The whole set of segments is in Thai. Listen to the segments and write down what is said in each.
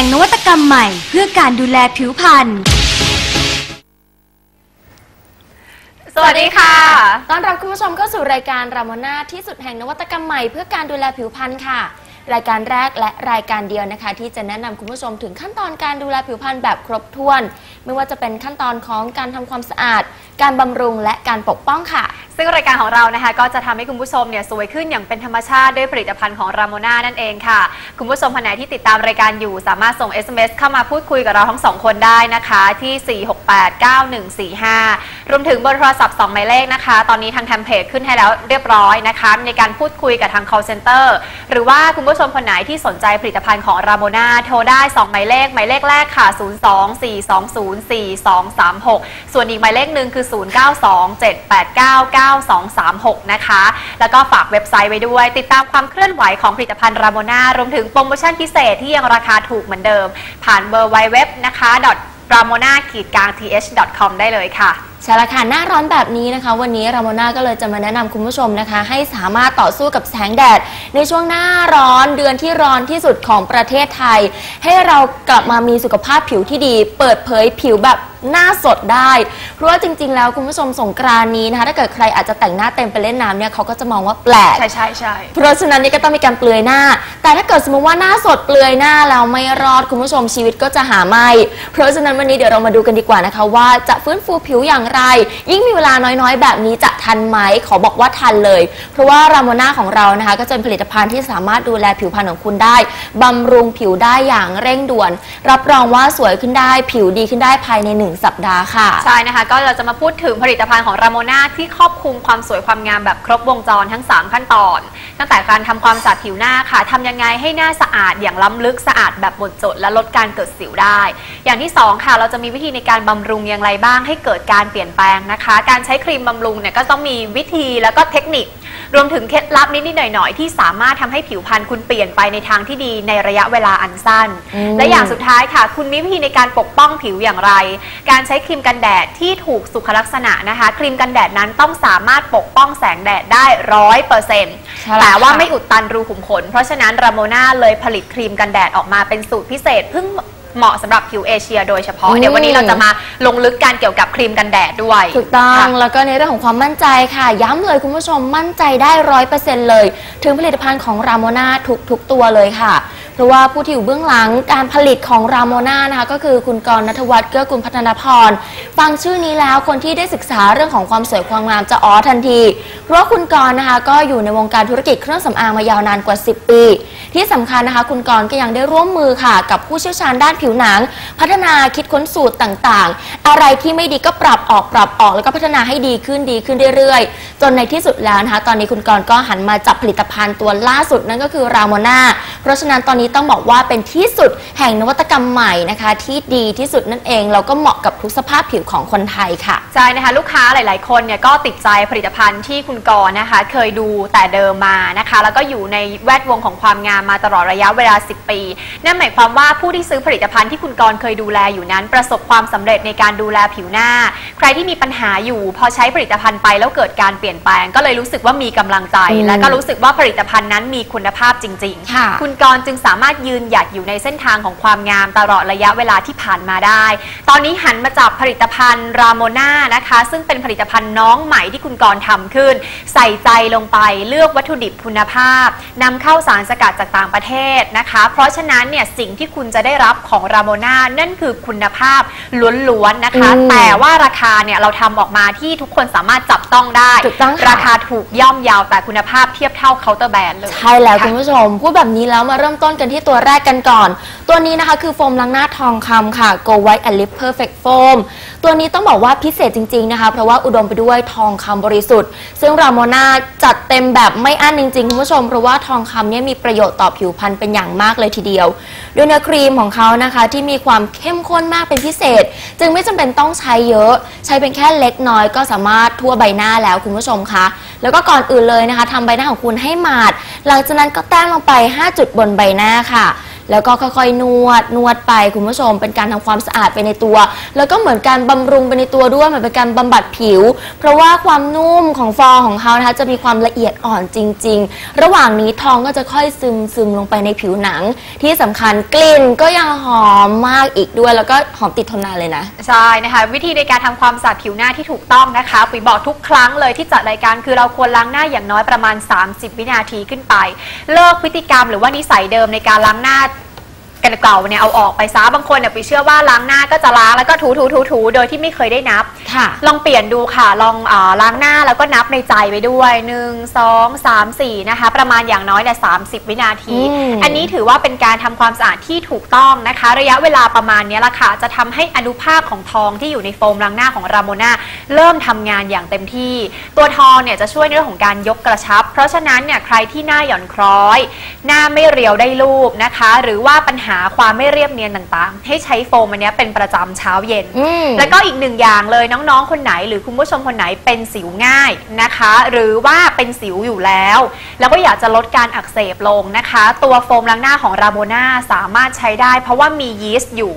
ห่งนวัตกรรมใหม่ เพื่อการดูแลผิวพรรณ สวัสดีค่ะ ต้อนรับคุณผู้ชมเข้าสู่รายการรามนาที่สุดแห่งนวัตกรรมใหม่เพื่อการดูแลผิวพรรณค่ะ รายการแรกและรายการเดียวนะคะ ที่จะแนะนำคุณผู้ชมถึงขั้นตอนการดูแลผิวพรรณแบบครบถ้วน ไม่ว่าจะเป็นขั้นตอนของการทำความสะอาด การบำรุงและการปกป้องค่ะ ซึ่งรายการของเรานะคะก็จะทำให้คุณผู้ชมเนี่ยสวยขึ้นอย่างเป็นธรรมชาติด้วยผลิตภัณฑ์ของรามนานั่นเองค่ะ คุณผู้ชมคนไหนที่ติดตามรายการอยู่ สามารถส่ง SMS เข้ามาพูดคุยกับเราทั้งสองคนได้นะคะที่ 4689145 รวมถึงเบอร์โทรศัพท์ 2 หมายเลขนะคะ ตอนนี้ทางแทมเพจขึ้นให้แล้วเรียบร้อยนะคะ ในการพูดคุยกับทาง call center หรือว่าคุณผู้ชมคนไหนที่สนใจผลิตภัณฑ์ของรามนาโทรได้ 2 หมายเลข หมายเลขแรกค่ะ 024204236 ส่วนอีกหมายเลขหนึ่งคือ 0927899236 นะคะ แล้วก็ฝากเว็บไซต์ไว้ด้วย ติดตามความเคลื่อนไหวของผลิตภัณฑ์รามนารวมถึงโปรโมชั่นพิเศษที่ยังราคาถูกเหมือนเดิม ผ่านเบอร์ไวเว็บนะคะ r a m o n a ขีดกลาง th.com ได้เลยค่ะ ใช่ละค่ะหน้าร้อนแบบนี้นะคะ วันนี้รามนาก็เลยจะมาแนะนำคุณผู้ชมนะคะ ให้สามารถต่อสู้กับแสงแดด ในช่วงหน้าร้อนเดือนที่ร้อนที่สุดของประเทศไทย ให้เรากลับมามีสุขภาพผิวที่ดี เปิดเผยผิวแบบหน้าสดได้ เพราะว่าจริง ๆ แล้วคุณผู้ชมสงกรานต์นี้นะคะ ถ้าเกิดใครอาจจะแต่งหน้าเต็มไปเล่นน้ำเนี่ยเขาก็จะมองว่าแปลก ใช่ใช่ใช่เพราะฉะนั้นนี่ก็ต้องมีการเปลือยหน้า แต่ถ้าเกิดสมมติว่าหน้าสดเปลือยหน้าแล้วไม่รอดคุณผู้ชมชีวิตก็จะหาไม่ เพราะฉะนั้นวันนี้เดี๋ยวเรามาดูกันดีกว่านะคะ ว่าจะฟื้นฟูผิวอย่างไร ยิ่งมีเวลาน้อยๆ แบบนี้จะทันไหมขอบอกว่าทันเลย เพราะว่ารามน่าของเรานะคะ ก็จะเป็นผลิตภัณฑ์ที่สามารถดูแลผิวพรรณของคุณได้บำรุงผิวได้อย่างเร่งด่วน รับรองว่าสวยขึ้นได้ผิวดีขึ้นได้ภายในหนึ่งสัปดาห์ค่ะ ใช่นะคะ ก็เราจะมาพูดถึงผลิตภัณฑ์ของรามนาที่ครอบคลุมความสวยความงามแบบครบวงจรทั้ง 3 ขั้นตอน ตั้งแต่การทำความสะอาดผิวหน้าค่ะทำยังไงให้หน้าสะอาดอย่างล้ำลึกสะอาดแบบหมดจดและลดการเกิดสิวได้ อย่างที่ 2 ค่ะ เราจะมีวิธีในการบำรุงอย่างไรบ้างให้เกิดการเปลี่ยนแปลงนะคะ การใช้ครีมบำรุงเนี่ยก็ต้องมีวิธีแล้วก็เทคนิค รวมถึงเคล็ดลับนิดๆหน่อยๆ ที่สามารถทำให้ผิวพรรณคุณเปลี่ยนไปในทางที่ดีในระยะเวลาอันสั้น อืม และอย่างสุดท้ายค่ะ คุณมีวิธีในการปกป้องผิวอย่างไร การใช้ครีมกันแดดที่ถูกสุขลักษณะนะคะ ครีมกันแดดนั้นต้องสามารถปกป้องแสงแดดได้ร้อยเปอร์เซ็นต์ใช่แล้วแต่ว่าค่ะไม่อุดตันรูขุมขน เพราะฉะนั้นรามนาเลยผลิตครีมกันแดดออกมาเป็นสูตรพิเศษเพิ่งเหมาะสำหรับผิวเอเชียโดยเฉพาะ อืม เดี๋ยววันนี้เราจะมาลงลึกการเกี่ยวกับครีมกันแดดด้วยถูกต้องค่ะ แล้วก็ในเรื่องของความมั่นใจค่ะ ย้ำเลยคุณผู้ชมมั่นใจได้ร้อยเปอร์เซ็นต์เลย ถึงผลิตภัณฑ์ของรามนาทุกทุกๆตัวเลยค่ะ เพราะว่าผู้ที่อยู่เบื้องหลังการผลิตของรามนานะคะก็คือคุณกรณ์นัทวัฒน์เกื้อกุลพัฒนพร ฟังชื่อนี้แล้วคนที่ได้ศึกษาเรื่องของความสวยความงามจะอ๋อทันที เพราะคุณกรณ์นะคะก็อยู่ในวงการธุรกิจเครื่องสำอางมายาวนานกว่า 10 ปี ที่สำคัญนะคะ คุณกรณ์ก็ยังได้ร่วมมือค่ะ กับผู้เชี่ยวชาญด้านผิวหนัง พัฒนาคิดค้นสูตรต่างๆ อะไรที่ไม่ดีก็ปรับออกปรับออกแล้วก็พัฒนาให้ดีขึ้นดีขึ้นเรื่อยๆ จนในที่สุดแล้วนะคะตอนนี้คุณกรณ์ก็หันมาจับผลิตภัณฑ์ตัวล่าสุดนั่นก็คือรามนาเพราะฉะนั้นตอนนี้ต้องบอกว่าเป็นที่สุดแห่งนวัตกรรมใหม่นะคะ ที่ดีที่สุดนั่นเองแล้วก็เหมาะกับทุกสภาพผิวของคนไทยค่ะ ใช่นะคะ ลูกค้าหลาย ๆ คนเนี่ยก็ติดใจผลิตภัณฑ์ที่คุณกรณ์นะคะ เคยดูแต่เดิมมานะคะ แล้วก็อยู่ในแวดวงของความงามมาตลอดระยะเวลา 10 ปี นั่นหมายความว่าผู้ที่ซื้อผลิตภัณฑ์ที่คุณกรณ์เคยดูแลอยู่นั้น ประสบความสำเร็จในการดูแลผิวหน้า ใครที่มีปัญหาอยู่ พอใช้ผลิตภัณฑ์ไปแล้วเกิดการเปลี่ยนแปลง ก็เลยรู้สึกว่ามีกำลังใจอืมและก็รู้สึกว่าผลิตภัณฑ์นั้นมีคุณภาพจริง ๆค่ะคุณกรณ์จึงสามารถยืนหยัดอยู่ในเส้นทางของความงามตลอดระยะเวลาที่ผ่านมาได้ ตอนนี้หันมาจับผลิตภัณฑ์รามนานะคะ ซึ่งเป็นผลิตภัณฑ์น้องใหม่ที่คุณกรณ์ทำขึ้น ใส่ใจลงไปเลือกวัตถุดิบคุณภาพนำเข้าสารสกัดจากต่างประเทศนะคะ เพราะฉะนั้นเนี่ยสิ่งที่คุณจะได้รับของรามนานั่นคือคุณภาพล้วนๆนะคะอืมแต่ว่าราคาเนี่ยเราทำออกมาที่ทุกคนสามารถจับต้องได้ ถูกต้องค่ะ ราคาถูกย่อมเยาวแต่คุณภาพเทียบเท่าเคาน์เตอร์แบรนด์เลย ใช่แล้วค่ะ คุณผู้ชม พูดแบบนี้แล้วมาเริ่มต้นกันที่ตัวแรกกันก่อน ตัวนี้นะคะคือโฟมล้างหน้าทองคำค่ะ Go White and Lip Perfect Foam ตัวนี้ต้องบอกว่าพิเศษจริง ๆนะคะ เพราะว่าอุดมไปด้วยทองคำบริสุทธิ์ ซึ่งรามนาจัดเต็มแบบไม่อั้นจริงๆคุณผู้ชม เพราะว่าทองคำเนี่ยมีประโยชน์ต่อผิวพรรณเป็นอย่างมากเลยทีเดียวด้วยเนื้อครีมของเขานะคะ ที่มีความเข้มข้นมากเป็นพิเศษ จึงไม่จำเป็นต้องใช้เยอะ ใช้เป็นแค่เล็กน้อยก็สามารถทั่วใบหน้าแล้วคุณผู้ชมคะแล้วก็ก่อนอื่นเลยนะคะทำใบหน้าของคุณให้หมาด หลังจากนั้นก็แต้มลงไป 5 จุดบนใบหน้าค่ะ แล้วก็ค่อยๆ นวดนวดไปคุณผู้ชม เป็นการทำความสะอาดไปในตัว แล้วก็เหมือนการบำรุงไปในตัวด้วยเหมือนเป็นการบำบัดผิว เพราะว่าความนุ่มของฟองของเขานะคะจะมีความละเอียดอ่อนจริง ๆ ระหว่างนี้ทองก็จะค่อยซึมซึมลงไปในผิวหนัง ที่สำคัญกลิ่นก็ยังหอมมากอีกด้วย แล้วก็หอมติดทนนานเลยนะ ใช่นะคะ วิธีในการทำความสะอาดผิวหน้าที่ถูกต้องนะคะปุ๋ยบอกทุกครั้งเลยที่จัดรายการคือเราควรล้างหน้าอย่างน้อยประมาณ 30 วินาทีขึ้นไป เลิกพฤติกรรมหรือว่านิสัยเดิมในการล้างหน้า เก่าเนี่ยเอาออกไปซะบางคนเนี่ยไปเชื่อว่าล้างหน้าก็จะล้างแล้วก็ถูถูถูถูโดยที่ไม่เคยได้นับ ค่ะ ลองเปลี่ยนดูค่ะ ลองอาล้างหน้าแล้วก็นับในใจไปด้วย 1 2 3 4 นะคะ ประมาณอย่างน้อยเนี่ย30วินาที อืม อันนี้ถือว่าเป็นการทำความสะอาดที่ถูกต้องนะคะ ระยะเวลาประมาณเนี้ยละค่ะ จะทำให้อนุภาคของทองที่อยู่ในโฟมล้างหน้าของราโมนาเริ่มทำงานอย่างเต็มที่ ตัวทองเนี่ยจะช่วยในเรื่องของการยกกระชับ เพราะฉะนั้นเนี่ยใครที่หน้าหย่อนคล้อย หน้าไม่เรียวได้รูปนะคะ หรือว่าปัญหาความไม่เรียบเนียนต่างๆ ให้ใช้โฟมอันเนี้ยเป็นประจำเช้าเย็นอืมแล้วก็อีกหนึ่งอย่างเลยน้องๆ คนไหน หรือคุณผู้ชมคนไหนเป็นสิวง่ายนะคะ หรือว่าเป็นสิวอยู่แล้ว แล้วก็อยากจะลดการอักเสบลงนะคะ ตัวโฟมล้างหน้าของราโบนาสามารถใช้ได้ เพราะว่ามียีสต์อยู่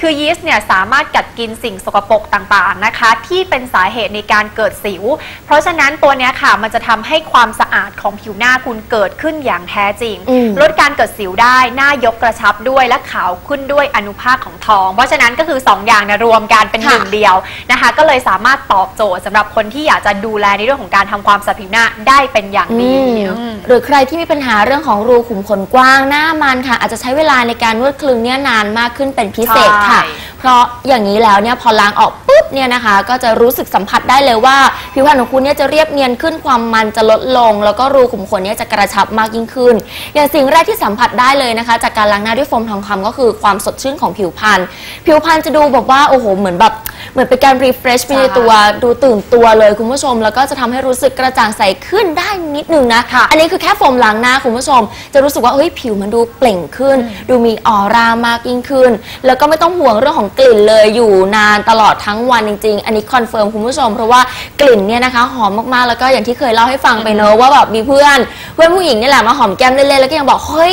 คือยีสต์เนี่ยสามารถกัดกินสิ่งสกปรกต่างๆนะคะ ที่เป็นสาเหตุในการเกิดสิว เพราะฉะนั้นตัวเนี้ยค่ะมันจะทำให้ความสะอาดของผิวหน้าคุณเกิดขึ้นอย่างแท้จริงอืมลดการเกิดสิวได้หน้ายกกระชับด้วยและขาวขึ้นด้วยอนุภาคของทอง เพราะฉะนั้นก็คือ 2 อย่างเนยรวมกันเป็นหนึ่งค่ะเดียวนะคะ ก็เลยสามารถตอบโจทย์สำหรับคนที่อยากจะดูแลในเรื่องของการทำความสะอาดผิวหน้าได้เป็นอย่างดีอืมอืม หรือใครที่มีปัญหาเรื่องของรูขุมขนกว้างหน้ามันค่ะ อาจจะใช้เวลาในการนวดคลึงเนี่ยนานมากขึ้นเป็นพิเศษค่ะ ใช่ เพราะอย่างนี้แล้วเนี่ยพอล้างออกปุ๊บเนี่ยนะคะ ก็จะรู้สึกสัมผัสได้เลยว่า ผิวพรรณของคุณเนี่ยจะเรียบเนียนขึ้นความมันจะลดลง แล้วก็รูขุมขนเนี่ยจะกระชับมากยิ่งขึ้น อย่างสิ่งแรกที่สัมผัสได้เลยนะคะ จากการล้างหน้าด้วยโฟมทองคำก็คือความสดชื่นของผิวพรรณผิวพรรณจะดูแบบว่าโอ้โหเหมือนแบบเหมือนเป็นการ refresh ไปในตัวดูตื่นตัวเลยคุณผู้ชม แล้วก็จะทำให้รู้สึกกระจ่างใสขึ้นได้นิดนึงนะค่ะอันนี้คือแค่โฟมล้างหน้าคุณผู้ชม จะรู้สึกว่าเฮ้ยผิวมันดูเปล่งขึ้น ดูมีออร่ามากยิ่งขึ้น แล้วก็ไม่ต้องห่วงเรื่องของกลิ่นเลยอยู่นานตลอดทั้งวันจริง ๆ อันนี้คอนเฟิร์มคุณผู้ชม เพราะว่ากลิ่นเนี่ยนะคะหอมมากๆแล้วก็อย่างที่เคยเล่าให้ฟังไปเนอะว่าแบบมีเพื่อน เพื่อนผู้หญิงนี่แหละมาหอมแก้มเล่นๆแล้วก็ยังบอกเฮ้ย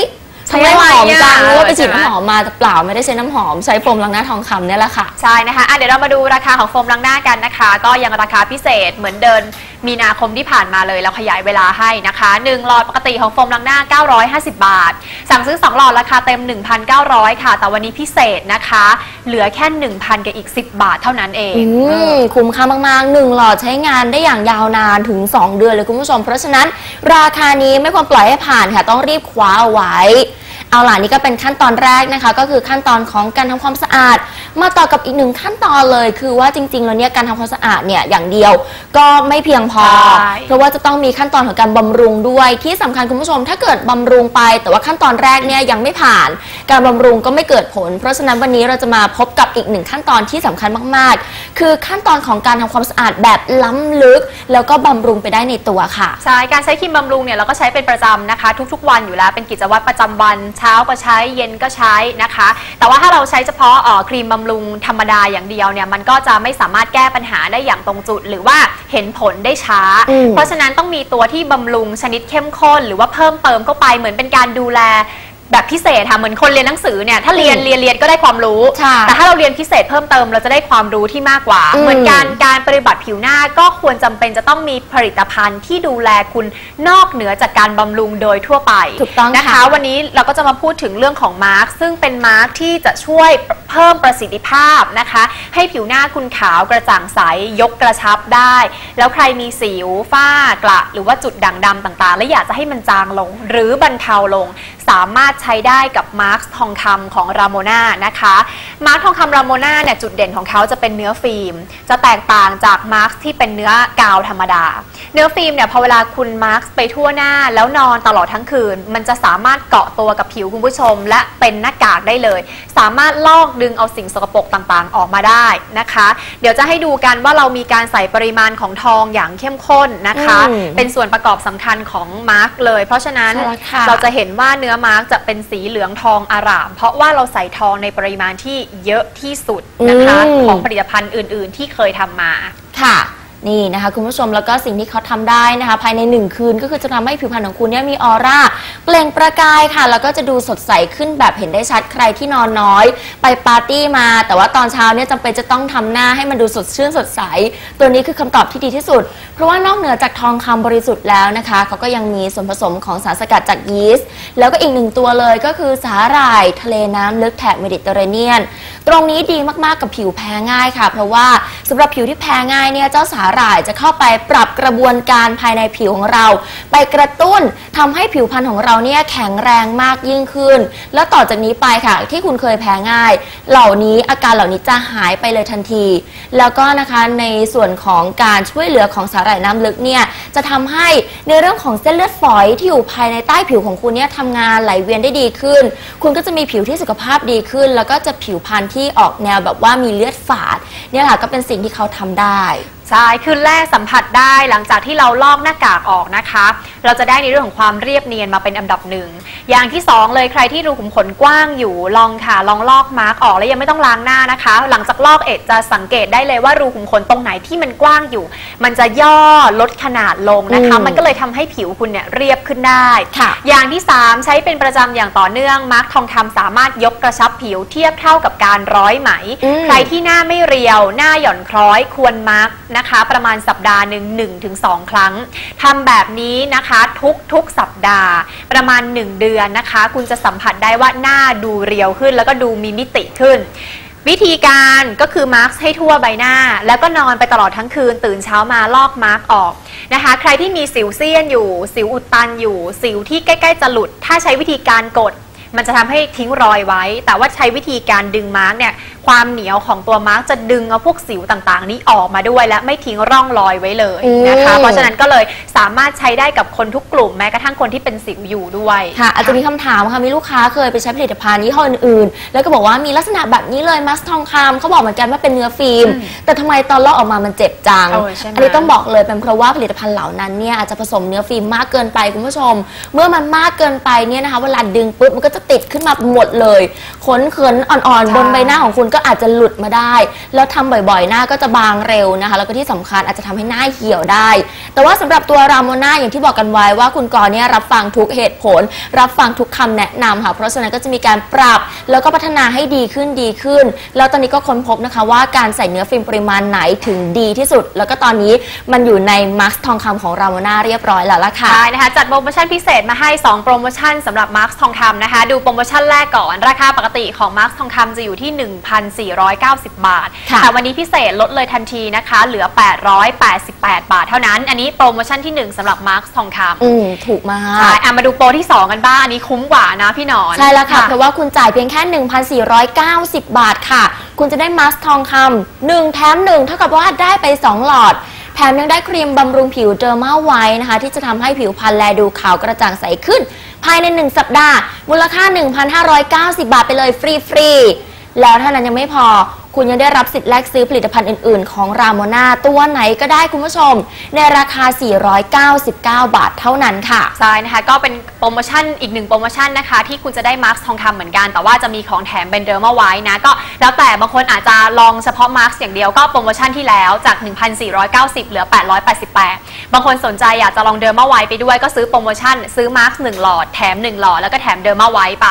ทำไมหอมจังทำไมรู้ว่าไปอะฉีดน้ำหอมมาแต่เปล่าไม่ได้ใช้น้ำหอมใช้โฟมล้างหน้าทองคำเนี่ยแหละค่ะ ใช่นะคะอะเดี๋ยวเรามาดูราคาของโฟมล้างหน้ากันนะคะ ก็ยังราคาพิเศษเหมือนเดิน มีนาคมที่ผ่านมาเลยเราขยายเวลาให้นะคะ1หลอดปกติของโฟมล้างหน้า 950 บาท สั่งซื้อ 2 หลอดราคาเต็ม 1,900 ค่ะ แต่วันนี้พิเศษนะคะ เหลือแค่ 1,000 กับอีก 10 บาทเท่านั้นเองอืมคุ้มค่ามากๆหนึ่งหลอดใช้งานได้อย่างยาวนานถึง 2 เดือนเลยคุณผู้ชม เพราะฉะนั้นราคานี้ไม่ควรปล่อยให้ผ่านค่ะ ต้องรีบคว้าเอาไว้เอาล่ะนี่ก็เป็นขั้นตอนแรกนะคะ ก็คือขั้นตอนของการทำความสะอาด มาต่อกับอีกหนึ่งขั้นตอนเลย คือว่าจริงๆแล้วเนี่ยการทำความสะอาดเนี่ยอย่างเดียวก็ไม่เพียงพอ ใช่ เพราะว่าจะต้องมีขั้นตอนของการบำรุงด้วยที่สำคัญคุณผู้ชม ถ้าเกิดบำรุงไป แต่ว่าขั้นตอนแรกเนี่ยยังไม่ผ่าน การบำรุงก็ไม่เกิดผล เพราะฉะนั้นวันนี้เราจะมาพบกับอีกหนึ่งขั้นตอนที่สำคัญมากๆ คือขั้นตอนของการทำความสะอาดแบบล้ำลึก แล้วก็บำรุงไปได้ในตัวค่ะ ใช่การใช้ครีมบำรุงเนี่ยเราก็ใช้เป็นประจำนะคะ ทุกๆ วันอยู่แล้วเป็นกิจวัตรประจำวัน เช้าก็ใช้เย็นก็ใช้นะคะ แต่ว่าถ้าเราใช้เฉพาะเอ่อครีมบำรุงธรรมดาอย่างเดียวเนี่ยมันก็จะไม่สามารถแก้ปัญหาได้อย่างตรงจุด หรือว่าเห็นผลได้ช้า อืม เพราะฉะนั้นต้องมีตัวที่บำรุงชนิดเข้มข้น หรือว่าเพิ่มเติมเข้าไปเหมือนเป็นการดูแลแบบพิเศษค่ะเหมือนคนเรียนหนังสือเนี่ยถ้าเรียนอืมเรียนเรียนก็ได้ความรู้ ใช่แต่ถ้าเราเรียนพิเศษเพิ่มเติมเราจะได้ความรู้ที่มากกว่า อืม เหมือนการการปฏิบัติผิวหน้าก็ควรจำเป็นจะต้องมีผลิตภัณฑ์ที่ดูแลคุณนอกเหนือจากการบำรุงโดยทั่วไป ถูกต้องนะคะค่ะวันนี้เราก็จะมาพูดถึงเรื่องของมาร์กซึ่งเป็นมาร์กที่จะช่วย เพิ่มประสิทธิภาพนะคะ ให้ผิวหน้าคุณขาวกระจ่างใสยกกระชับได้ แล้วใครมีสิวฝ้ากระหรือว่าจุดด่างดำต่างๆ และอยากจะให้มันจางลง หรือบรรเทาลง สามารถใช้ได้กับมาร์กทองคำของราโมนานะคะมาร์กทองคำราโมนาเนี่ยจุดเด่นของเขาจะเป็นเนื้อฟิล์ม จะแตกต่างจากมาร์กที่เป็นเนื้อกาวธรรมดา เนื้อฟิล์มเนี่ยพอเวลาคุณมาร์กไปทั่วหน้าแล้วนอนตลอดทั้งคืน มันจะสามารถเกาะตัวกับผิวคุณผู้ชม และเป็นหน้ากากได้เลย สามารถลอกดึงเอาสิ่งสกปรกต่างๆ ออกมาได้นะคะ เดี๋ยวจะให้ดูกันว่าเรามีการใส่ปริมาณของทองอย่างเข้มข้นนะคะ อืมเป็นส่วนประกอบสำคัญของมาร์กเลย เพราะฉะนั้นใช่แล้วค่ะ เราจะเห็นว่าเนื้อมาร์กจะเป็นสีเหลืองทองอาราม เพราะว่าเราใส่ทองในปริมาณที่เยอะที่สุดนะคะ อืม ของผลิตภัณฑ์อื่น ๆ ที่เคยทำมา ค่ะนี่นะคะคุณผู้ชมแล้วก็สิ่งที่เขาทำได้นะคะ ภายในหนึ่งคืนก็คือจะทำให้ผิวพรรณของคุณเนี่ยมีออร่าเปล่งประกายค่ะ แล้วก็จะดูสดใสขึ้นแบบเห็นได้ชัดใครที่นอนน้อย ไปปาร์ตี้มา แต่ว่าตอนเช้าเนี่ยจำเป็นจะต้องทำหน้าให้มันดูสดชื่นสดใส ตัวนี้คือคำตอบที่ดีที่สุด เพราะว่านอกเหนือจากทองคำบริสุทธิ์แล้วนะคะเขาก็ยังมีส่วนผสมของสารสกัดจากยีสต์แล้วก็อีกหนึ่งตัวเลยก็คือสาหร่ายทะเลน้ำลึกแถบเมดิเตอร์เรเนียน ตรงนี้ดีมากๆกับผิวแพ้ง่ายค่ะ เพราะว่าสำหรับผิวที่แพ้ง่ายเนี่ยเจ้าสาหร่ายจะเข้าไปปรับกระบวนการภายในผิวของเรา ไปกระตุ้นทำให้ผิวพรรณของเราเนี่ยแข็งแรงมากยิ่งขึ้น แล้วต่อจากนี้ไปค่ะ ที่คุณเคยแพ้ง่าย เหล่านี้อาการเหล่านี้จะหายไปเลยทันที แล้วก็นะคะในส่วนของการช่วยเหลือของสาหร่ายน้ำลึกเนี่ยจะทำให้ในเรื่องของเส้นเลือดฝอยที่อยู่ภายในใต้ผิวของคุณเนี่ยทำงานไหลเวียนได้ดีขึ้น คุณก็จะมีผิวที่สุขภาพดีขึ้น แล้วก็จะผิวพรรณที่ออกแนวแบบว่ามีเลือดฝาดเนี่ยแหละก็เป็นสิ่งที่เขาทำได้ ใช่คืนแรกสัมผัสได้หลังจากที่เราลอกหน้ากากออกนะคะ เราจะได้ในเรื่องของความเรียบเนียนมาเป็นอันดับหนึ่ง อย่างที่สองเลยใครที่รูขุมขนกว้างอยู่ลองค่ะลองลอกมาร์กออกแล้วยังไม่ต้องล้างหน้านะคะ หลังจากลอกเอ็ดจะสังเกตได้เลยว่ารูขุมขนตรงไหนที่มันกว้างอยู่ มันจะย่อลดขนาดลงนะคะอืมมันก็เลยทำให้ผิวคุณเนี่ยเรียบขึ้นได้ค่ะอย่างที่ 3 ใช้เป็นประจำอย่างต่อเนื่องมาร์กทองคำสามารถยกกระชับผิวเทียบเท่ากับการร้อยไหมอืมใครที่หน้าไม่เรียวหน้าหย่อนคล้อยควรมาร์กนะคะ ประมาณสัปดาห์หนึ่ง1ถึง2ครั้งทำแบบนี้นะคะทุกทุกสัปดาห์ ประมาณ 1 เดือนนะคะ คุณจะสัมผัสได้ว่าหน้าดูเรียวขึ้น แล้วก็ดูมีมิติขึ้นวิธีการก็คือมาร์กให้ทั่วใบหน้า แล้วก็นอนไปตลอดทั้งคืน ตื่นเช้ามาลอกมาร์กออกนะคะ ใครที่มีสิวเซียนอยู่ สิวอุดตันอยู่ สิวที่ใกล้ ๆ จะหลุด ถ้าใช้วิธีการกด มันจะทำให้ทิ้งรอยไว้ แต่ว่าใช้วิธีการดึงมาร์กเนี่ย ความเหนียวของตัวมาร์กจะดึงเอาพวกสิวต่างๆ นี้ออกมาด้วยและไม่ทิ้งร่องรอยไว้เลยนะคะ อืม เพราะฉะนั้นก็เลยสามารถใช้ได้กับคนทุกกลุ่มแม้กระทั่งคนที่เป็นสิวอยู่ด้วย ค่ะอาจจะมีคำถามค่ะมีลูกค้าเคยไปใช้ผลิตภัณฑ์ยี่ห้ออื่นๆแล้วก็บอกว่ามีลักษณะแบบนี้เลยมัสทองคำเขาบอกเหมือนกันว่าเป็นเนื้อฟิล์มอืมแต่ทำไมตอนลอกออกมามันเจ็บจัง เออใช่ไหมนนี้ต้องบอกเลยเป็นเพราะว่าผลิตภัณฑ์เหล่านั้นเนี่ยอาจจะผสมเนื้อฟิล์มมากเกินไปคุณผู้ชม เมื่อมันมากเกินไปเนี่ยนะคะเวลาดึงปุ๊บมันก็จะติดขึ้นมาหมดเลย ขนเขินอ่อนๆ บนใบหน้าของคุณก็อาจจะหลุดมาได้ แล้วทำบ่อยๆ หน้าก็จะบางเร็วนะคะ แล้วก็ที่สำคัญอาจจะทำให้หน้าเหี่ยวได้ แต่ว่าสำหรับตัวรามโมนาอย่างที่บอกกันไว้ว่าคุณกรณ์เนี่ยรับฟังทุกเหตุผล รับฟังทุกคำแนะนำค่ะ เพราะฉะนั้นก็จะมีการปรับแล้วก็พัฒนาให้ดีขึ้นดีขึ้น แล้วตอนนี้ก็ค้นพบนะคะว่าการใส่เนื้อฟิล์มปริมาณไหนถึงดีที่สุด แล้วก็ตอนนี้มันอยู่ในมาร์คทองคำของรามโมนาเรียบร้อยแล้วล่ะค่ะ ใช่นะคะ จัดโปรโมชั่นพิเศษมาให้ 2 โปรโมชั่นสำหรับมาร์คทองคำนะคะดูโปรโมชั่นแรกก่อน ราคาปกติของมาร์คทองคำจะอยู่ที่ 1,490 บาทค่ะแต่วันนี้พิเศษลดเลยทันทีนะคะ เหลือ 888 บาทเท่านั้น อันนี้โปรโมชั่นที่ 1สำหรับมาร์คทองคำอืมถูกมาใช่กอะมาดูโปรที่ 2 กันบ้าง อันนี้คุ้มกว่านะพี่หนอน ใช่แล้วค่ะ เพราะว่าคุณจ่ายเพียงแค่ 1,490 บาทค่ะ คุณจะได้มาสก์ทองคำหนึ่งแถมหนึ่งเท่ากับว่าได้ไป 2 หลอดแถมยังได้ครีมบำรุงผิวเดอร์มาไวนะคะ ที่จะทำให้ผิวพรรณแลดูขาวกระจ่างใสขึ้น ภายใน 1 สัปดาห์ มูลค่า 1,590 บาทไปเลยฟรีๆแล้วเท่านั้นยังไม่พอ คุณยังได้รับสิทธิ์แลกซื้อผลิตภัณฑ์อื่น ๆ ของรามโนาตัวไหนก็ได้คุณผู้ชม ในราคา 499 บาทเท่านั้นค่ะ ใช่นะคะก็เป็นโปรโมชั่นอีกหนึ่งโปรโมชั่นนะคะ ที่คุณจะได้มาร์คทองคำเหมือนกัน แต่ว่าจะมีของแถมเป็นเดอร์มาไว้นะ ก็แล้วแต่บางคนอาจจะลองเฉพาะมาร์คอย่างเดียวก็โปรโมชั่นที่แล้วจาก 1,490 เหลือ 888 บางคนสนใจอยากจะลองเดอร์มาไว้ไปด้วยก็ซื้อโปรโมชั่นซื้อมาร์คหนึ่งหลอดแถม 1 หลอดแล้วก็แถมเดอร์มาไว้ไป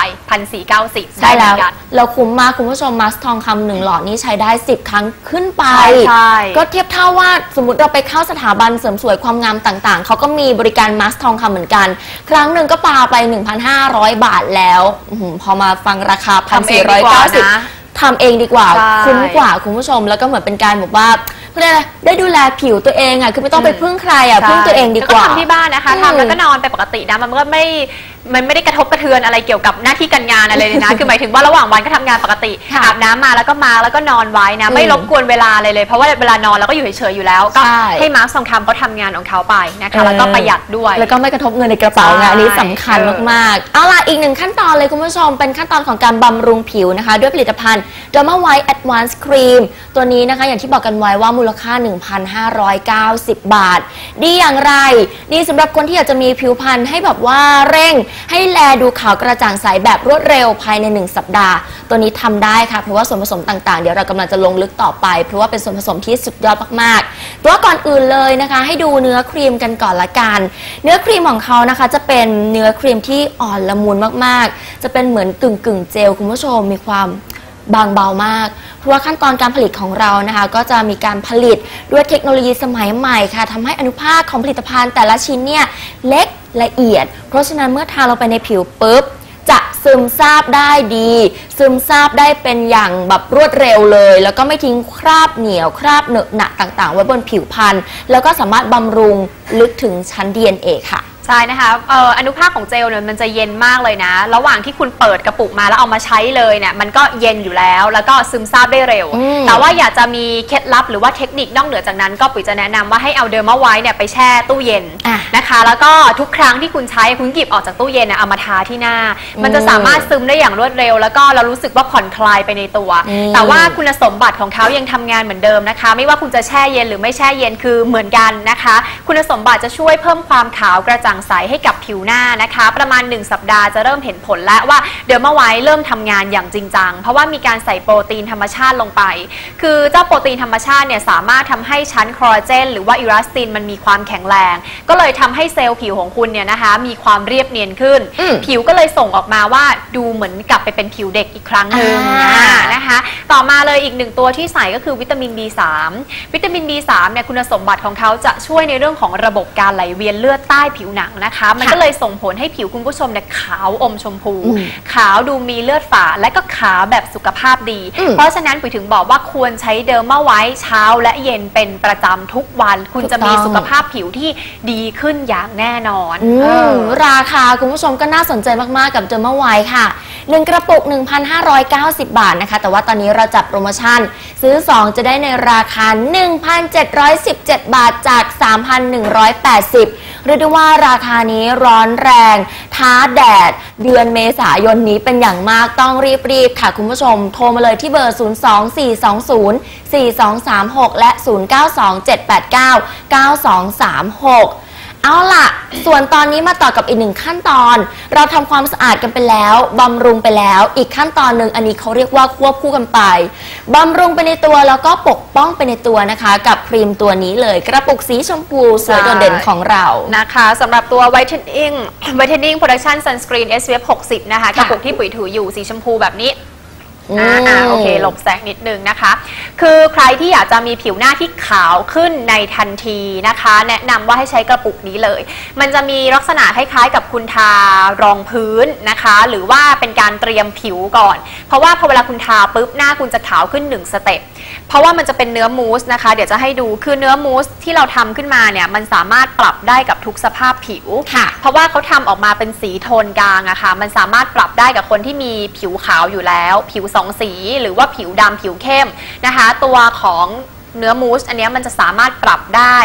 1,490ใช่ได้เหมืแล้อวนกันเราคุ้มมากคุณผู้ชมมัสทองคำหนึ่งหลอดนี้ใช้ได้ 10 ครั้งขึ้นไปใช่ใช่ ก็เทียบเท่าว่าสมมติเราไปเข้าสถาบันเสริมสวยความงามต่างๆ เขาก็มีบริการมัสทองคำเหมือนกัน ครั้งหนึ่งก็ปาไป 1,500 บาทแล้วอื้อหือพอมาฟังราคา ทำเองดีกว่านะ 1,490ทำเองดีกว่า ใช่ คุ้มกว่าคุณผู้ชมแล้วก็เหมือนเป็นการแบบว่า เพื่ออะไรได้ดูแลผิวตัวเองอะคือไม่ต้องไปพึ่งใครอะพึ่งตัวเองดีกว่า แล้ทำที่บ้านนะคะอืมทำแล้วก็นอนไปปกตินะมันก็ไม่มันไม่ได้กระทบกระเทือนอะไรเกี่ยวกับหน้าที่การงานอะไรเลยนะ คือหมายถึงว่าระหว่างวันก็ทำงานปกติค่ะอาบน้ำมาแล้วก็มาแล้วก็นอนไว้นะ ไม่อืมรบกวนเวลาอะไรเลยเพราะว่าเวลานอนเราก็อยู่เฉยๆอยู่แล้วก็ใช่ให้มาร์คทองคำเขาทำงานของเขาไปนะคะแล้วก็ประหยัดด้วย แล้วก็ไม่กระทบเงินในกระเป๋าใช่ไงอันนี้สำคัญเออมากๆเอาล่ะอีกหนึ่งขั้นตอนเลยคุณผู้ชม เป็นขั้นตอนของการบำรุงผิวนะคะ ด้วยผลิตภัณฑ์ Derma White Advanced Cream ตัวนี้นะคะอย่างที่บอกกันไว้ว่ามูลค่า 1,590 บาท ดีอย่างไร ดีสำหรับคนที่อยากจะมีผิวพรรณให้แบบว่าเร่ง ให้แลดูขาวกระจ่างใสแบบรวดเร็วภายใน 1 สัปดาห์ ตัวนี้ทำได้ค่ะ เพราะว่าส่วนผสมต่างๆ เดี๋ยวเรากำลังจะลงลึกต่อไป เพราะว่าเป็นส่วนผสมที่สุดยอดมากๆแต่ว่าก่อนอื่นเลยนะคะ ให้ดูเนื้อครีมกันก่อนละกัน เนื้อครีมของเขานะคะจะเป็นเนื้อครีมที่อ่อนละมุนมากๆ จะเป็นเหมือนกึ่งกึ่งๆเจลคุณผู้ชมมีความ บางเบามาก เพราะว่าขั้นตอนการผลิตของเรานะคะ ก็จะมีการผลิตด้วยเทคโนโลยีสมัยใหม่ค่ะทำให้อนุภาคของผลิตภัณฑ์แต่ละชิ้นเนี่ยเล็กละเอียด เพราะฉะนั้นเมื่อทาลงไปในผิวปุ๊บจะซึมซาบได้ดี ซึมซาบได้เป็นอย่างแบบรวดเร็วเลย แล้วก็ไม่ทิ้งคราบเหนียวคราบเหนอะหนะต่างๆ ไว้บนผิวพรรณแล้วก็สามารถบำรุงลึกถึงชั้น DNA ค่ะ ใช่นะคะเอ่ออนุภาคของเจลเนี่ยมันจะเย็นมากเลยนะ ระหว่างที่คุณเปิดกระปุกมาแล้วเอามาใช้เลยเนี่ยมันก็เย็นอยู่แล้ว แล้วก็ซึมซาบได้เร็ว อืม แต่ว่าอยากจะมีเคล็ดลับหรือว่าเทคนิคนอกเหนือจากนั้น ก็ปุ๋ยจะแนะนำว่าให้เอาเดอร์มาไว้เนี่ยไปแช่ตู้เย็น อะ นะคะ แล้วก็ทุกครั้งที่คุณใช้คุณหยิบออกจากตู้เย็นน่ะเอามาทาที่หน้า มันจะสามารถซึมได้อย่างรวดเร็ว แล้วก็เรารู้สึกว่าผ่อนคลายไปในตัว อืม แต่ว่าคุณสมบัติของเขายังทำงานเหมือนเดิมนะคะ ไม่ว่าคุณจะแช่เย็นหรือไม่แช่เย็นคือเหมือนกันนะคะ คุณสมบัติจะช่วยเพิ่มความขาวกระจ่างใสให้กับผิวหน้านะคะ ประมาณ 1 สัปดาห์จะเริ่มเห็นผลแล้วว่าเดี๋ยวมาไว้เริ่มทำงานอย่างจริงจัง เพราะว่ามีการใส่โปรตีนธรรมชาติลงไป คือเจ้าโปรตีนธรรมชาติเนี่ยสามารถทำให้ชั้นคอลลาเจน หรือว่าอิลาสตินมันมีความแข็งแรง ก็เลยทำให้เซลล์ผิวของคุณเนี่ยนะคะมีความเรียบเนียนขึ้นอืมผิวก็เลยส่งออกมาว่าดูเหมือนกลับไปเป็นผิวเด็กอีกครั้งหนึ่งอ่าอ่านะคะ ต่อมาเลยอีกหนึ่งตัวที่ใส่ก็คือวิตามิน B3 วิตามิน B3 เนี่ยคุณสมบัติของเขาจะช่วยในเรื่องของระบบการไหลเวียนเลือดใต้ผิวหนังนะคะ มันค่ะก็เลยส่งผลให้ผิวคุณผู้ชมเนี่ยขาวอมชมพูอืมขาวดูมีเลือดฝาดและก็ขาวแบบสุขภาพดีอืมเพราะฉะนั้นปุ๋ยถึงบอกว่าควรใช้เดอร์มาไว้เช้าและเย็นเป็นประจำทุกวัน คุณจะมีถูกต้องสุขภาพผิวที่ดีขึ้นอย่างแน่นอนอืเอมอราคาคุณผู้ชมก็น่าสนใจมากๆกับเจอร์มาไวค่ะ 1 กระปุก 1,590 บาทนะคะ แต่ว่าตอนนี้เราจัดโปรโมชั่น ซื้อ 2 จะได้ในราคา 1,717 บาทจาก 3,180 เรียกได้ว่าราคานี้ร้อนแรง ท้าแดด เดือนเมษายนนี้เป็นอย่างมากต้องรีบๆค่ะคุณผู้ชม โทรมาเลยที่เบอร์ 024204236 และ 0927899236 เอาล่ะ ส่วนตอนนี้มาต่อกับอีกหนึ่งขั้นตอน เราทำความสะอาดกันไปแล้วบำรุงไปแล้ว อีกขั้นตอนหนึ่งอันนี้เขาเรียกว่าควบคู่กันไปบำรุงไปในตัวแล้วก็ปกป้องไปในตัวนะคะ กับครีมตัวนี้เลย กระปุกสีชมพูสวยโดดเด่นของเรา นะคะสำหรับตัว Whitening Whitening Protection Sunscreen SPF 60 นะคะกระปุกที่ปุ๋ยถืออยู่สีชมพูแบบนี้ อืมอ่าอ่าโอเคหลบแสงนิดนึงนะคะ คือใครที่อยากจะมีผิวหน้าที่ขาวขึ้นในทันทีนะคะ แนะนำว่าให้ใช้กระปุกนี้เลย มันจะมีลักษณะคล้ายๆ กับคุณทารองพื้นนะคะ หรือว่าเป็นการเตรียมผิวก่อน เพราะว่าพอเวลาคุณทาปุ๊บหน้าคุณจะขาวขึ้นหนึ่งสเต็ปเพราะว่ามันจะเป็นเนื้อมูสนะคะ เดี๋ยวจะให้ดูคือเนื้อมูสที่เราทำขึ้นมาเนี่ยมันสามารถปรับได้กับทุกสภาพผิวค่ะเพราะว่าเขาทำออกมาเป็นสีโทนกลางอะค่ะมันสามารถปรับได้กับคนที่มีผิวขาวอยู่แล้ว ผิวสองสี หรือว่าผิวดำผิวเข้มนะคะ ตัวของเนื้อมูสอันเนี้ยมันจะสามารถปรับได้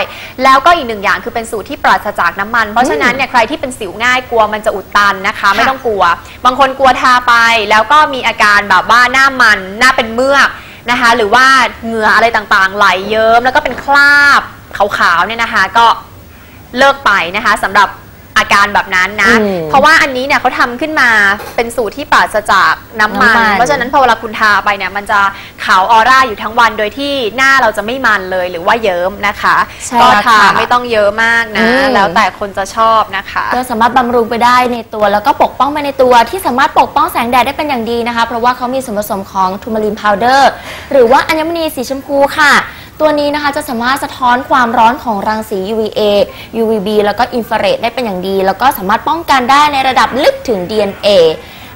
แล้วก็อีกหนึ่งอย่างคือเป็นสูตรที่ปราศจากน้ำมัน เพราะฉะนั้นเนี่ยใครที่เป็นสิวง่ายกลัวมันจะอุดตันนะคะ ไม่ต้องกลัว บางคนกลัวทาไป แล้วก็มีอาการแบบว่าหน้ามันหน้าเป็นเมือกนะคะ หรือว่าเหงื่ออะไรต่างๆ ไหลเยิ้มแล้วก็เป็นคราบขาวๆเนี่ยนะคะ ก็เลิกไปนะคะสำหรับ อาการแบบนั้นนะ อืมเพราะว่าอันนี้เนี่ยเขาทำขึ้นมาเป็นสูตรที่ปราศจากน้ำมัน น้ำมัน เพราะฉะนั้นพอเวลาคุณทาไปเนี่ยมันจะขาวออร่าอยู่ทั้งวันโดยที่หน้าเราจะไม่มันเลยหรือว่าเยิ้มนะคะ ใช่ก็แล้วทาค่ะไม่ต้องเยอะมากนะ อืม แล้วแต่คนจะชอบนะคะ ก็สามารถบำรุงไปได้ในตัวแล้วก็ปกป้องไปในตัวที่สามารถปกป้องแสงแดดได้เป็นอย่างดีนะคะ เพราะว่าเขามีส่วนผสมของทูมารินพาวเดอร์หรือว่าอัญมณีสีชมพูค่ะ ตัวนี้นะคะจะสามารถสะท้อนความร้อนของรังสี UVA UVB แล้วก็อินฟราเรดได้เป็นอย่างดี แล้วก็สามารถป้องกันได้ในระดับลึกถึง DNA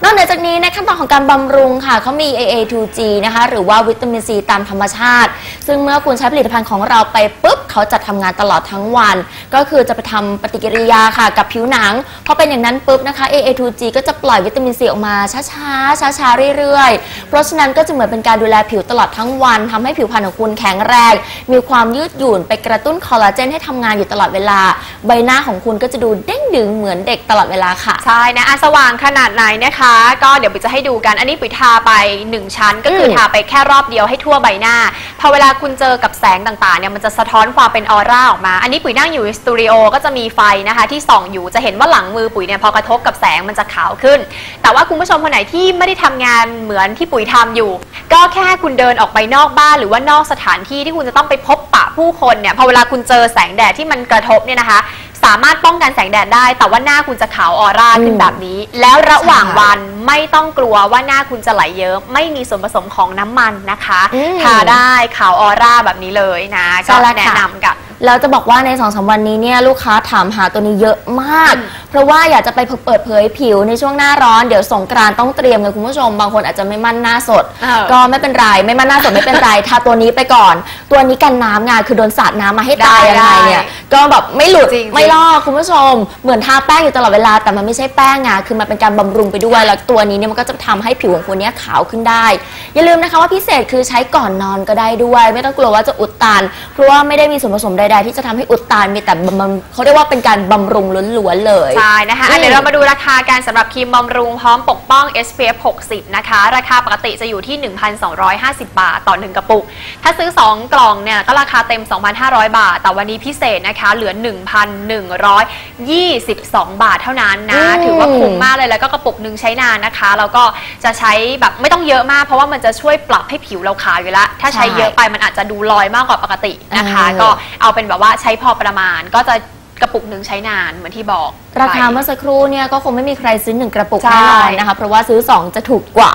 นอกเหนือจากนี้ในขั้นตอนของการบำรุงค่ะเขามี AA2G นะคะหรือว่าวิตามินซีตามธรรมชาติ ซึ่งเมื่อคุณใช้ผลิตภัณฑ์ของเราไปปุ๊บเขาจะทำงานตลอดทั้งวัน ก็คือจะไปทำปฏิกิริยาค่ะกับผิวหนังพอเป็นอย่างนั้นปุ๊บนะคะ AA2G ก็จะปล่อยวิตามินซีออกมาช้าๆช้าๆเรื่อยๆ เพราะฉะนั้นก็จะเหมือนเป็นการดูแลผิวตลอดทั้งวันทำให้ผิวพรรณของคุณแข็งแรงมีความยืดหยุ่นไปกระตุ้นคอลลาเจนให้ทำงานอยู่ตลอดเวลา ใบหน้าของคุณก็จะดูเด้งดึงเหมือนเด็กตลอดเวลาค่ะ ใช่นะอะสว่างขนาดไหนนะคะก็เดี๋ยวปุ๋ยจะให้ดูกัน อันนี้ปุ๋ยทาไป1ชั้น ก็คืออม ทาไปแค่รอบเดียวให้ทั่วใบหน้า พอเวลาคุณเจอกับแสงต่างๆเนี่ยมันจะสะท้อนความเป็นออร่าออกมา อันนี้ปุ๋ยนั่งอยู่ในสตูดิโอก็จะมีไฟนะคะที่ส่องอยู่ จะเห็นว่าหลังมือปุ๋ยเนี่ยพอกระทบกับแสงมันจะขาวขึ้น แต่ว่าคุณผู้ชมคนไหนที่ไม่ได้ทำงานเหมือนที่ปุ๋ยทำอยู่ ก็แค่คุณเดินออกไปนอกบ้าน หรือว่านอกสถานที่ที่คุณจะต้องไปพบปะผู้คนเนี่ยพอเวลาคุณเจอแสงแดดที่มันกระทบเนี่ยนะคะ สามารถป้องกันแสงแดดได้ แต่ว่าหน้าคุณจะขาวออร่าขึ้นอืมแบบนี้ แล้วระหว่างใช่วันไม่ต้องกลัวว่าหน้าคุณจะไหลเยิ้มไม่มีส่วนผสมของน้ำมันนะคะอืม ทาได้ขาวออร่าแบบนี้เลยนะใช่ก็แล้วค่ะแนะนำกันแล้วจะบอกว่าใน2อสวันนี้เนี่ยลูกค้าถามหาตัวนี้เยอะมาก อืมเพราะว่าอยากจะไปเปิดเผยผิวในช่วงหน้าร้อนเดี๋ยวสงกรานต์ต้องเตรียมกันคุณผู้ชม บางคนอาจจะไม่มั่นหน้าสด เออก็ไม่เป็นไรไม่มั่นหน้าสดไม่เป็นไร ทาตัวนี้ไปก่อน ตัวนี้กันน้ำไงคือโดนสาดน้ำมาให้ตายได้ยังไงเนี่ย ก็แบบไม่หลุดจริงๆ ไม่ลอกคุณผู้ชม เหมือนทาแป้งอยู่ตลอดเวลา แต่มันไม่ใช่แป้งไงคือมันเป็นการบำรุงไปด้วย แล้วตัวนี้เนี่ยมันก็จะทำให้ผิวของคุณเนี่ยขาวขึ้นได้ อย่าลืมนะคะว่าพิเศษคือใช้ก่อนนอนก็ได้ด้วย ไม่ต้องกลัวว่าจะอุดตัน เพราะว่าไม่ได้มีส่วนผสมใดๆ ที่จะทำให้อุดตันมีแต่บำรุงเขาเรียกว่าเป็นการบำรุงล้วนๆเลย ใช่นะคะอะอืม เดี๋ยวเรามาดูราคาการสำหรับครีมบำรุงพร้อมปกป้อง SPF 60 นะคะ ราคาปกติจะอยู่ที่ 1,250 บาทต่อ 1 กระปุก ถ้าซื้อ 2 กล่องเนี่ยก็ราคาเต็ม 2,500 บาท แต่วันนี้พิเศษนะคะ เหลือ 1,122 บาทเท่านั้นนะอืมถือว่าคุ้มมากเลยแล้วก็กระปุกหนึ่งใช้นานนะคะแล้วก็จะใช้แบบไม่ต้องเยอะมากเพราะว่ามันจะช่วยปรับให้ผิวเราขาวอยู่แล้ว ถ้าใช้เยอะไปมันอาจจะดูลอยมากกว่าปกตินะคะเออก็เอาเป็นแบบว่าใช้พอประมาณก็จะกระปุกหนึ่งใช้นานเหมือนที่บอก ราคาไปเมื่อสักครู่เนี่ยก็คงไม่มีใครซื้อหนึ่งกระปุกใช่แน่นอนนะคะ เพราะว่าซื้อ 2 จะถูกกว่า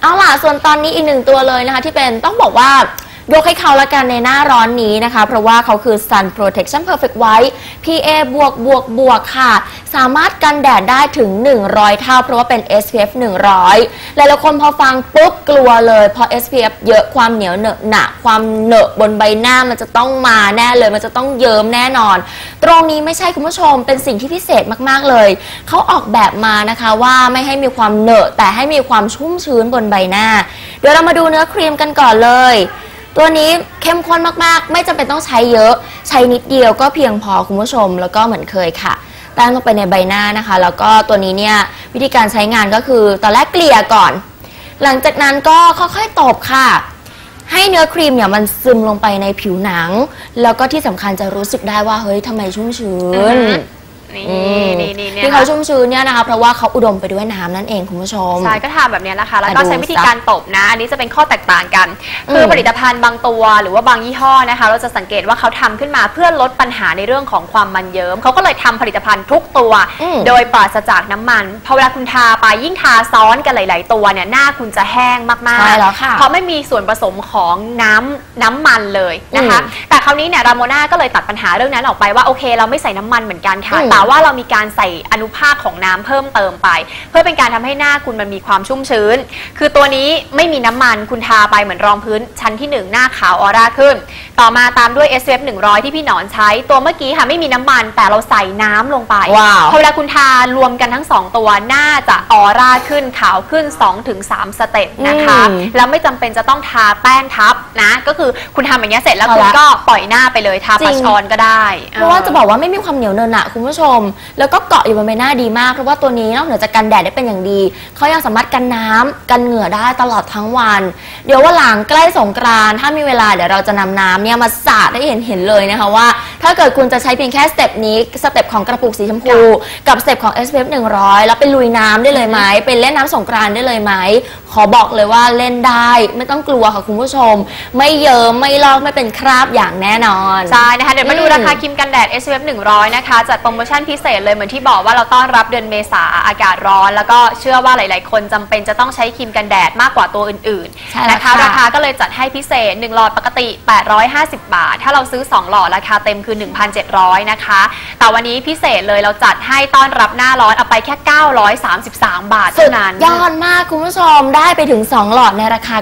เอาล่ะ ส่วนตอนนี้อีกหนึ่งตัวเลยนะคะ ที่เป็นต้องบอกว่า ยกให้เขาละกันในหน้าร้อนนี้นะคะ เพราะว่าเขาคือ Sun Protection Perfect White PA บวกบวกบวกค่ะ สามารถกันแดดได้ถึง 100 เท่า เพราะว่าเป็น SPF 100 หลายๆคนพอฟังปุ๊บกลัวเลยพอ SPF เยอะความเหนียวเหนอะหนะความเหนอะบนใบหน้ามันจะต้องมาแน่เลยมันจะต้องเยิ้มแน่นอน ตรงนี้ไม่ใช่คุณผู้ชมเป็นสิ่งที่พิเศษมากๆเลย เขาออกแบบมานะคะว่าไม่ให้มีความเหนอะแต่ให้มีความชุ่มชื้นบนใบหน้า เดี๋ยวเรามาดูเนื้อครีมกันก่อนเลย ตัวนี้เข้มข้นมากๆ ไม่จำเป็นต้องใช้เยอะ ใช้นิดเดียวก็เพียงพอคุณผู้ชม แล้วก็เหมือนเคยค่ะแต้มลงไปในใบหน้านะคะ แล้วก็ตัวนี้เนี่ยวิธีการใช้งานก็คือตอนแรกเกลี่ยก่อน หลังจากนั้นก็ค่อยๆตบค่ะ ให้เนื้อครีมเนี่ยมันซึมลงไปในผิวหนัง แล้วก็ที่สำคัญจะรู้สึกได้ว่าเฮ้ยทำไมชุ่มชื้อืนอฮึ นี่อืมนี่นี่เนี่ยที่เขาชุ่มชื้นเนี่ยนะคะเพราะว่าเขาอุดมไปด้วยน้ำนั่นเองคุณผู้ชม ใช่ก็ทาแบบเนี้ยแหละค่ะแล้วก็อะดูใช้วิธีการตบนะ อันนี้จะเป็นข้อแตกต่างกัน คือมผลิตภัณฑ์บางตัว หรือว่าบางยี่ห้อนะคะ เราจะสังเกตว่าเขาทำขึ้นมาเพื่อลดปัญหาในเรื่องของความมันเยิ้มเขาก็เลยทำผลิตภัณฑ์ทุกตัวอืมโดยปราศจากน้ำมันพอเวลาคุณทาไปยิ่งทาซ้อนกันหลาย ๆ ตัวเนี่ยหน้าคุณจะแห้งมากใช่ๆแล้วค่ะเพราะไม่มีส่วนผสมของน้ำน้ำมันเลยนะคะอืมแต่คราวนี้เนี่ยรามโมนาก็เลยตัดปัญหาเรื่องนั้นออกไปว่าโอเค เราไม่ใส่น้ำมันเหมือนกันค่ะอืมแต่ว่าเรามีการใส่อนุภาคของน้ำเพิ่มเติมไป เพื่อเป็นการทำให้หน้าคุณมันมีความชุ่มชื้น คือตัวนี้ไม่มีน้ำมันคุณทาไปเหมือนรองพื้นชั้นที่ 1 หน้าขาวออร่าขึ้น ต่อมาตามด้วย SPF 100 ที่พี่หนอนใช้ ตัวเมื่อกี้ค่ะไม่มีน้ำมันแต่เราใส่น้ำลงไปว้าวพอเวลาคุณทารวมกันทั้ง 2 ตัวหน้าจะออร่าขึ้นขาวขึ้น 2-3 สเต็ปนะคะอืมแล้วไม่จำเป็นจะต้องทาแป้งทับนะ ก็คือคุณทำอย่างเงี้ยเสร็จแล้วเอาคุณละก็ปล่อยหน้าไปเลยทาจริปังชออนก็ได้เพราะว่าจะบอกว่าไม่มีความเหนียวเนินหนะคุณผู้ชมแล้วก็เกาะอยู่บนใบหน้าดีมาก เพราะว่าตัวนี้นอกเหนือจากกันแดดได้เป็นอย่างดี เขายังสามารถกันน้ำกันเหงื่อได้ตลอดทั้งวัน เดี๋ยวว่าหลังใกล้สงกรานถ้ามีเวลาเดี๋ยวเราจะนำน้ำเนี่ยมาสาดให้เห็นเห็นเลยนะคะว่า ถ้าเกิดคุณจะใช้เพียงแค่สเต็ปนี้สเต็ปของกระปุกสีชมพูกับสเต็ปของ SPF 100 แล้วไปลุยน้ำได้เลยไหมไปเล่นน้ำสงกรานได้เลยไหมขอบอกเลยว่าเล่นได้ไม่ต้องกลัวค่ะคุณผู้ชม ไม่เยิมไม่ลอกไม่เป็นคราบอย่างแน่นอนใช่นะคะเดี๋ยวมาดูราคาครีมกันแดด SPF 100 นะคะจัดโปรโมชั่นพิเศษเลยเหมือนที่บอกว่าเราต้อนรับเดือนเมษาอากาศร้อน แล้วก็เชื่อว่าหลาย ๆ คนจำเป็นจะต้องใช้ครีมกันแดดมากกว่าตัวอื่น ใช่ๆ แล้วนะคะค่ะ ราคาก็เลยจัดให้พิเศษ 1 หลอดปกติ 850 บาท ถ้าเราซื้อ 2 หลอดราคาเต็มคือ 1,700 นะคะ แต่วันนี้พิเศษเลยเราจัดให้ต้อนรับหน้าร้อนเอาไปแค่ 933 บาทสุเท่าดนั้น ยอดมากคุณผู้ชมได้ไปถึง 2 หลอดในราคา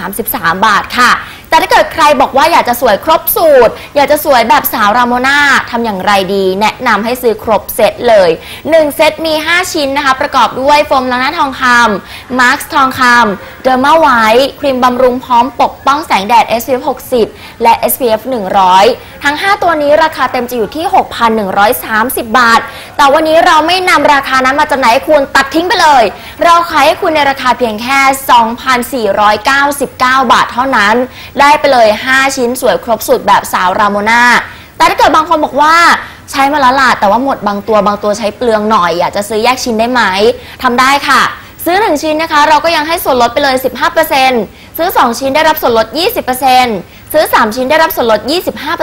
933 บาทค่ะ แต่ถ้าเกิดใครบอกว่าอยากจะสวยครบสูตร อยากจะสวยแบบสาวรามนาทำอย่างไรดี แนะนำให้ซื้อครบเซตเลย 1 เซตมี 5 ชิ้นนะคะ ประกอบด้วยโฟมล้างหน้าทองคำมาร์คทองคำเดอร์มาไวท์ครีมบำรุงพร้อมปกป้องแสงแดด SPF 60 และ SPF 100 ทั้ง 5 ตัวนี้ราคาเต็มจะอยู่ที่ 6,130 บาท แต่วันนี้เราไม่นำราคานั้นมาจำหน่ายให้คุณตัดทิ้งไปเลย เราขายให้คุณในราคาเพียงแค่ 2,499 บาทเท่านั้นได้ไปเลย 5 ชิ้นสวยครบสูตรแบบสาวรามนาแต่ถ้าเกิดบางคนบอกว่าใช้มาและล่ะแต่ว่าหมดบางตัวบางตัวใช้เปลืองหน่อยอยากจะซื้อแยกชิ้นได้ไหมทำได้ค่ะ ซื้อ 1 ชิ้นนะคะ เราก็ยังให้ส่วนลดไปเลย 15%ซื้อ 2 ชิ้นได้รับส่วนลด 20% ซื้อ 3 ชิ้นได้รับส่วนลด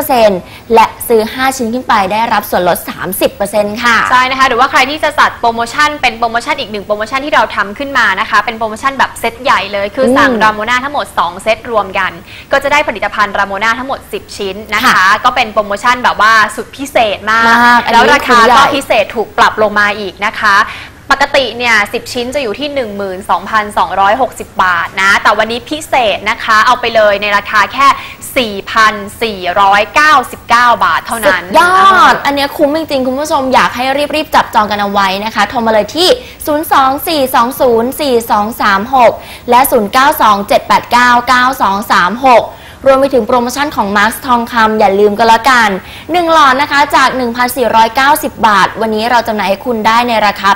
25%และซื้อ 5 ชิ้นขึ้นไปได้รับส่วนลด 30%ค่ะ ใช่นะคะ หรือว่าใครที่จะจัดโปรโมชั่นเป็นโปรโมชั่นอีกหนึ่งโปรโมชั่นที่เราทำขึ้นมานะคะ เป็นโปรโมชั่นแบบเซตใหญ่เลยคือสั่งอืมรามโนาทั้งหมด 2 เซตรวมกัน ก็จะได้ผลิตภัณฑ์รามโนาทั้งหมด 10 ชิ้นนะคะ ค่ะก็เป็นโปรโมชั่นแบบว่าสุดพิเศษมาก มากอันนี้แล้วราคาคือใหญ่ ก็พิเศษถูกปรับลงมาอีกนะคะ ปกติเนี่ย 10 ชิ้นจะอยู่ที่ 12,260 บาทนะ แต่วันนี้พิเศษนะคะ เอาไปเลยในราคาแค่ 4,499 บาทเท่าสุนั้ดนยอด อันเนี้ยคุ้มจริงๆ คุณผู้ชมอยากให้รีบๆ จับจองกันเอาไว้นะคะ โทรมาเลยที่ 024204236 และ 0927899236 รวมไปถึงโปรโมชั่นของ Max ทองคำอย่าลืมกันละกัน 1 หลอดนะคะจาก 1,490 บาท วันนี้เราจำหน่ายให้คุณได้ในราคา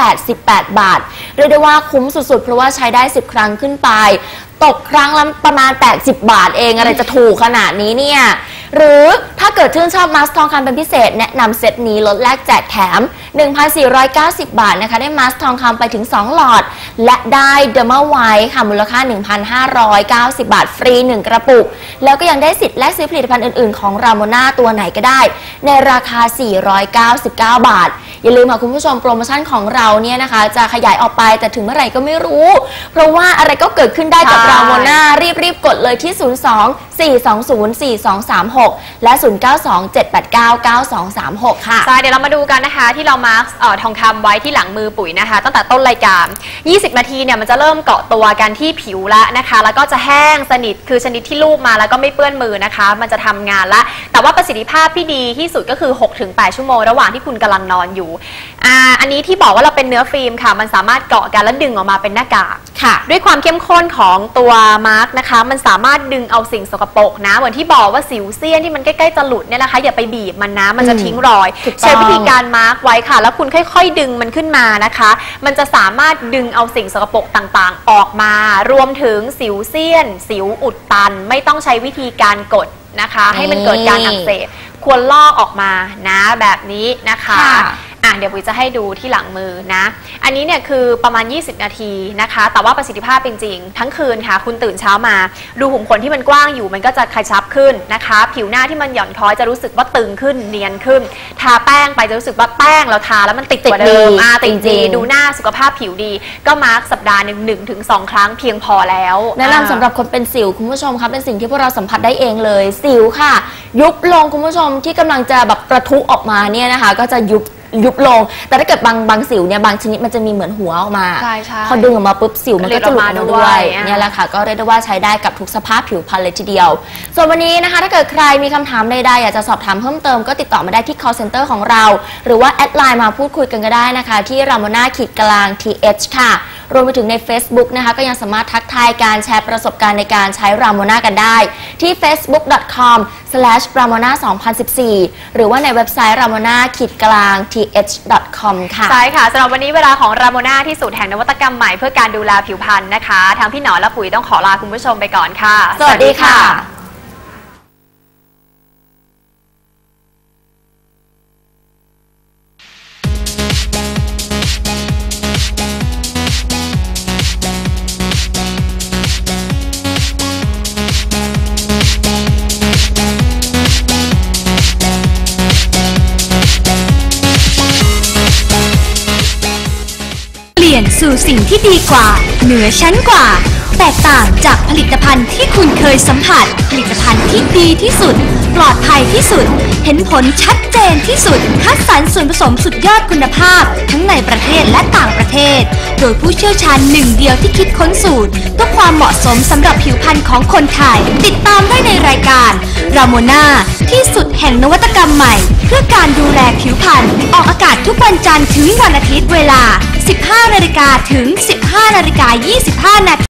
888 บาท เรียกได้ว่าคุ้มสุดๆ เพราะว่าใช้ได้ 10 ครั้งขึ้นไป ตกครั้งละประมาณ 80 บาทเองอะไรจะถูกขนาดนี้เนี่ย หรือถ้าเกิดชื่นชอบมาสทองคำเป็นพิเศษ แนะนำเซตนี้ลดแลกแจกแถม 1,490 บาทนะคะได้มาสทองคำไปถึง 2 หลอด และได้เดอร์มาไวท์ค่ะมูลค่า 1,590 บาทฟรี 1 กระปุก แล้วก็ยังได้สิทธิ์แลกซื้อผลิตภัณฑ์อื่นๆ ของรามโนาตัวไหนก็ได้ ในราคา 499 บาท อย่าลืมค่ะคุณผู้ชมโปรโมชั่นของเราเนี่ยนะคะ จะขยายออกไปแต่ถึงเมื่อไหร่ก็ไม่รู้ เพราะว่าอะไรก็เกิดขึ้นได้กับใช่รามโนารีบๆกดเลยที่ 02 420 4236 และ 0927899236 ค่ะใช่เดี๋ยวเรามาดูกันนะคะที่เรามาร์คเอ่อทองคำไว้ที่หลังมือปุ๋ยนะคะ ตั้งแต่ต้นรายการ 20 นาทีเนี่ยมันจะเริ่มเกาะตัวกันที่ผิวแล้วนะคะ แล้วก็จะแห้งสนิทคือชนิดที่ลูบมาแล้วก็ไม่เปื้อนมือนะคะ มันจะทำงานละ แต่ว่าประสิทธิภาพที่ดีที่สุดก็คือ 6-8 ชั่วโมงระหว่างที่คุณกำลังนอนอยู่อ่าอันนี้ที่บอกว่าเราเป็นเนื้อฟิล์มค่ะ มันสามารถเกาะกันแล้วดึงออกมาเป็นหน้ากากค่ะ ด้วยความเข้มข้นของตัวมาร์กนะคะ มันสามารถดึงเอาสิ่งสกปรกนะ เหมือนที่บอกว่าสิวเซียนที่มันใกล้ๆจะหลุดเนี่ยนะคะอย่าไปบีบมันนะมันจะอืมทิ้งรอยถูกต้องใช้วิธีการมาร์กไว้ค่ะแล้วคุณค่อยๆ ดึงมันขึ้นมานะคะ มันจะสามารถดึงเอาสิ่งสกปรกต่างๆ ออกมา รวมถึงสิวเซียน สิวอุดตัน ไม่ต้องใช้วิธีการกดนะคะ ให้มันเกิดการอักเสบควรลอกออกมานะแบบนี้นะคะ อะเดี๋ยวปุ๋ยจะให้ดูที่หลังมือนะ อันนี้เนี่ยคือประมาณ 20 นาทีนะคะ แต่ว่าประสิทธิภาพจริงๆ ทั้งคืนค่ะ คุณตื่นเช้ามา ดูหุมขนที่มันกว้างอยู่มันก็จะกระชับขึ้นนะคะ ผิวหน้าที่มันหย่อนคล้อยจะรู้สึกว่าตึงขึ้นเนียนขึ้น ทาแป้งไปจะรู้สึกว่าแป้งเราทาแล้วมันติดกว่าเดิมติดดีอ่าติดจริดีงๆดูหน้าสุขภาพผิวดี ก็มาร์กสัปดาห์หนึ่งหนึ่งถึงสองครั้งเพียงพอแล้วแนะนำสำหรับคนเป็นสิวคุณผู้ชมครับเป็นสิ่งที่พวกเราสัมผัสได้เองเลยสิวค่ะ ยุบลงคุณผู้ชมที่กำลังจะแบบประทุออกมาเนี่ยนะคะ ก็จะยุบ ยุบลง แต่ถ้าเกิดบางบางสิวเนี่ยบางชนิดมันจะมีเหมือนหัวออกมาใช่ใช่พอดึงออกมาปุ๊บสิวมันก็จะหลุดออกมาหลุดออกมาด้ด้ววยยอะเนี่ยแหละค่ะก็เรียกได้ว่าใช้ได้กับทุกสภาพผิวพรรณเลยทีเดียว ส่วนวันนี้นะคะ ถ้าเกิดใครมีคำถามใดๆอยากจะสอบถามเพิ่มเติมก็ติดต่อมาได้ที่ call center ของเรา หรือว่าแอดไลน์มาพูดคุยกันก็ได้นะคะ ที่รามนาขีดกลาง th ค่ะ รวมไปถึงใน Facebook นะคะ ก็ยังสามารถทักทายการแชร์ประสบการณ์ในการใช้รามนากันได้ ที่ facebook.com/ramona 2014 หรือว่าในเว็บไซต์ ramona ขีดกลาง th.com ค่ะ ใช่ค่ะสำหรับวันนี้เวลาของรามโนาที่สูตรแห่งนวัตกรรมใหม่เพื่อการดูแลผิวพรรณนะคะ ทางพี่หนอและปุ๋ยต้องขอลาคุณผู้ชมไปก่อนค่ะ สวัสดีค่ะ สู่สิ่งที่ดีกว่า เหนือชั้นกว่า แตกต่างจากผลิตภัณฑ์ที่คุณเคยสัมผัส ผลิตภัณฑ์ที่ดีที่สุด ปลอดภัยที่สุด เห็นผลชัดเจนที่สุด คัดสรรส่วนผสมสุดยอดคุณภาพ ทั้งในประเทศและต่างประเทศ โดยผู้เชี่ยวชาญหนึ่งเดียวที่คิดค้นสูตรเพื่ความเหมาะสมสำหรับผิวพรรณของคนไทย ติดตามได้ในรายการราโมนาที่สุดแห่งนวัตกรรมใหม่ เพื่อการดูแลผิวพรรณออกอากาศทุกวันจันทร์ถึงวันอาทิตย์เวลา 15 นาฬิกาถึง 15 นาฬิกา 25 นาที